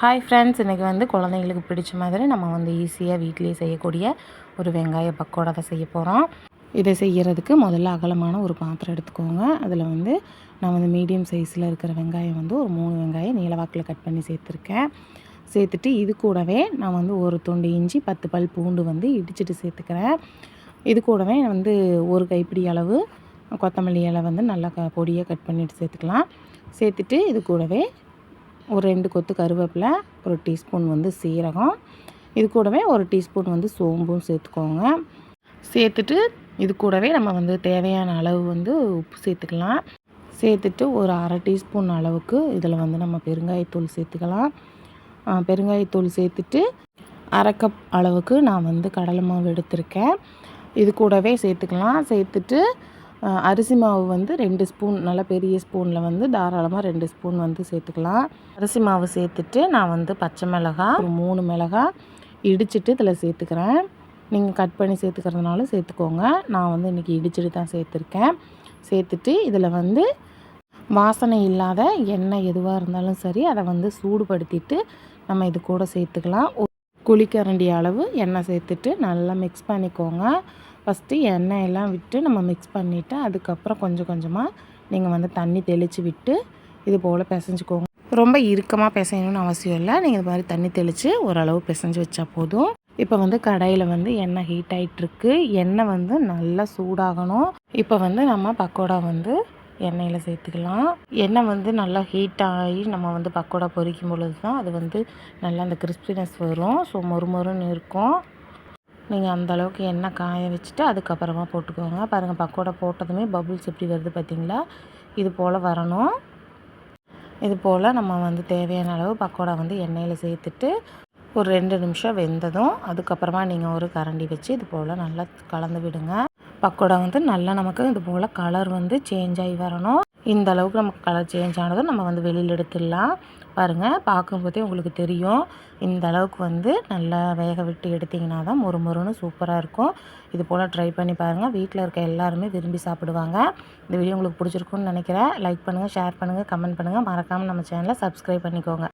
Hi friends இன்றைக்கி வந்து குழந்தைங்களுக்கு பிடிச்ச மாதிரி நம்ம வந்து ஈஸியாக வீட்டிலேயே செய்யக்கூடிய ஒரு வெங்காய பக்கோடா தான் செய்ய போகிறோம் இதை செய்கிறதுக்கு முதல்ல அகலமான ஒரு பாத்திரம் எடுத்துக்கோங்க. அதில் வந்து நான் வந்து மீடியம் சைஸில் இருக்கிற வெங்காயம் வந்து ஒரு மூணு வெங்காயம் நீளவாக்கில் கட் பண்ணி சேர்த்துருக்கேன். சேர்த்துட்டு இது கூடவே நான் வந்து ஒரு துண்டு இஞ்சி பத்து பல் பூண்டு வந்து இடிச்சிட்டு சேர்த்துக்கிறேன். இது கூடவே வந்து ஒரு கைப்பிடி அளவு கொத்தமல்லி இலை வந்து நல்லா க பொடியாக கட் பண்ணிவிட்டு சேர்த்துக்கலாம். சேர்த்துட்டு இது கூடவே ஒரு ரெண்டு கொத்து கருவேப்பிலை ஒரு டீஸ்பூன் வந்து சீரகம் இது கூடவே ஒரு டீஸ்பூன் வந்து சோம்பும் சேர்த்துக்கோங்க. சேர்த்துட்டு இது கூடவே நம்ம வந்து தேவையான அளவு வந்து உப்பு சேர்த்துக்கலாம். சேர்த்துட்டு ஒரு அரை டீஸ்பூன் அளவுக்கு இதில் வந்து நம்ம பெருங்காயத்தூள் சேர்த்துக்கலாம். பெருங்காயத்தூள் சேர்த்துட்டு அரை கப் அளவுக்கு நான் வந்து கடலை மாவு எடுத்திருக்கேன். இது கூடவே சேர்த்துக்கலாம். சேர்த்துட்டு அரிசி மாவு வந்து ரெண்டு ஸ்பூன் நல்லா பெரிய ஸ்பூனில் வந்து தாராளமாக ரெண்டு ஸ்பூன் வந்து சேர்த்துக்கலாம். அரிசி மாவு சேர்த்துட்டு நான் வந்து பச்சை மிளகா ஒரு மூணு மிளகா இடிச்சிட்டு இதில் சேர்த்துக்கிறேன். நீங்கள் கட் பண்ணி சேர்த்துக்கிறதுனாலும் சேர்த்துக்கோங்க. நான் வந்து இன்றைக்கி இடிச்சிட்டு தான் சேர்த்துருக்கேன். சேர்த்துட்டு இதில் வந்து வாசனை இல்லாத எண்ணெய் எதுவாக இருந்தாலும் சரி அதை வந்து சூடுபடுத்திட்டு நம்ம இது கூட சேர்த்துக்கலாம். குழிக்கரண்டி அளவு எண்ணெய் சேர்த்துட்டு நல்லா மிக்ஸ் பண்ணிக்கோங்க. ஃபஸ்ட்டு எண்ணெய் எல்லாம் விட்டு நம்ம மிக்ஸ் பண்ணிவிட்டு அதுக்கப்புறம் கொஞ்சம் கொஞ்சமாக நீங்கள் வந்து தண்ணி தெளித்து விட்டு இது போல் பிசைஞ்சுக்கோங்க. ரொம்ப இறுக்கமாக பிசையணும்னு அவசியம் இல்லை. நீங்கள் இது மாதிரி தண்ணி தெளித்து ஓரளவு பிசைஞ்சு வச்சா போதும். இப்போ வந்து கடையில் வந்து எண்ணெய் ஹீட் ஆகிட்டுருக்கு எண்ணெய் வந்து நல்லா சூடாகணும். இப்போ வந்து நம்ம பக்கோடா வந்து எண்ணெயில் சேர்த்துக்கலாம். எண்ணெய் வந்து நல்லா ஹீட் ஆகி நம்ம வந்து பக்கோடா பொரிக்கும் பொழுது தான் அது வந்து நல்லா அந்த கிறிஸ்பினஸ் வரும். ஸோ மொறுமொறுன்னு இருக்கும். நீங்கள் அந்த அளவுக்கு எண்ணெய் காய வச்சுட்டு அதுக்கப்புறமா போட்டுக்கோங்க. பாருங்கள் பக்கோடா போட்டதுமே பபுள்ஸ் எப்படி வருது பார்த்தீங்களா இது போல் வரணும். இது போல் நம்ம வந்து தேவையான அளவு பக்கோடா வந்து எண்ணெயில் சேர்த்துட்டு ஒரு ரெண்டு நிமிஷம் வெந்ததும் அதுக்கப்புறமா நீங்கள் ஒரு கரண்டி வச்சு இது போல் நல்லா கலந்து விடுங்க. பக்கோடா வந்து நல்லா நமக்கு இது போல் கலர் வந்து சேஞ்ச் ஆகி வரணும். இந்த அளவுக்கு நமக்கு கலர் சேஞ்ச் ஆனதும் நம்ம வந்து வெளியில் எடுத்துடலாம். பாருங்கள் பார்க்கும்போதே உங்களுக்கு தெரியும். இந்த அளவுக்கு வந்து நல்லா வேக விட்டு எடுத்திங்கன்னா தான் மொறு மொறுன்னு சூப்பராக இருக்கும். இது போல் ட்ரை பண்ணி பாருங்கள் வீட்டில் இருக்க எல்லாருமே விரும்பி சாப்பிடுவாங்க. இந்த வீடியோ உங்களுக்கு பிடிச்சிருக்குன்னு நினைக்கிறேன். லைக் பண்ணுங்கள் ஷேர் பண்ணுங்கள் கமெண்ட் பண்ணுங்கள் மறக்காமல் நம்ம சேனலை சப்ஸ்கிரைப் பண்ணிக்கோங்க.